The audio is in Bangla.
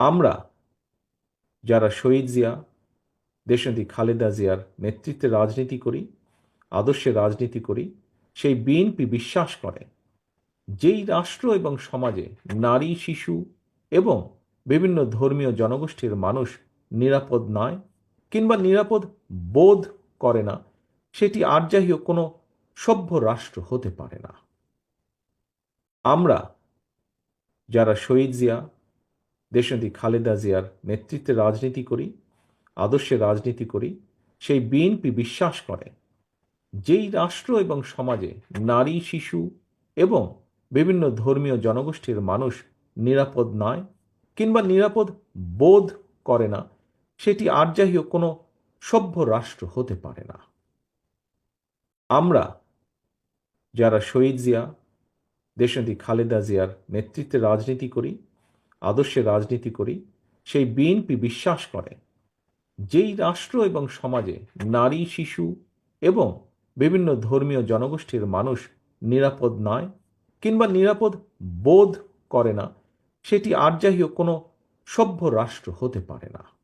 আমরা যারা শহীদ জিয়া, দেশনেত্রী খালেদা জিয়ার নেতৃত্বে রাজনীতি করি, আদর্শে রাজনীতি করি, সেই বিএনপি বিশ্বাস করে, যেই রাষ্ট্র এবং সমাজে নারী, শিশু এবং বিভিন্ন ধর্মীয় জনগোষ্ঠীর মানুষ নিরাপদ নয় কিংবা নিরাপদ বোধ করে না, সেটি আর যাই কোনো সভ্য রাষ্ট্র হতে পারে না। আমরা যারা শহীদ জিয়া দেশনেত্রী খালেদা জিয়ার নেতৃত্বে রাজনীতি করি, আদর্শে রাজনীতি করি, সেই বিএনপি বিশ্বাস করে যেই রাষ্ট্র এবং সমাজে নারী, শিশু এবং বিভিন্ন ধর্মীয় জনগোষ্ঠীর মানুষ নিরাপদ নয় কিংবা নিরাপদ বোধ করে না, সেটি আর যাই হোক কোনো সভ্য রাষ্ট্র হতে পারে না। আমরা যারা শহীদ জিয়া, দেশনেত্রী খালেদা জিয়ার নেতৃত্বে রাজনীতি করি আদর্শে রাজনীতি করি, সেই বিএনপি বিশ্বাস করে, যেই রাষ্ট্র এবং সমাজে নারী, শিশু এবং বিভিন্ন ধর্মীয় জনগোষ্ঠীর মানুষ নিরাপদ নয় কিংবা নিরাপদ বোধ করে না, সেটি আর যাই হোক কোনো সভ্য রাষ্ট্র হতে পারে না।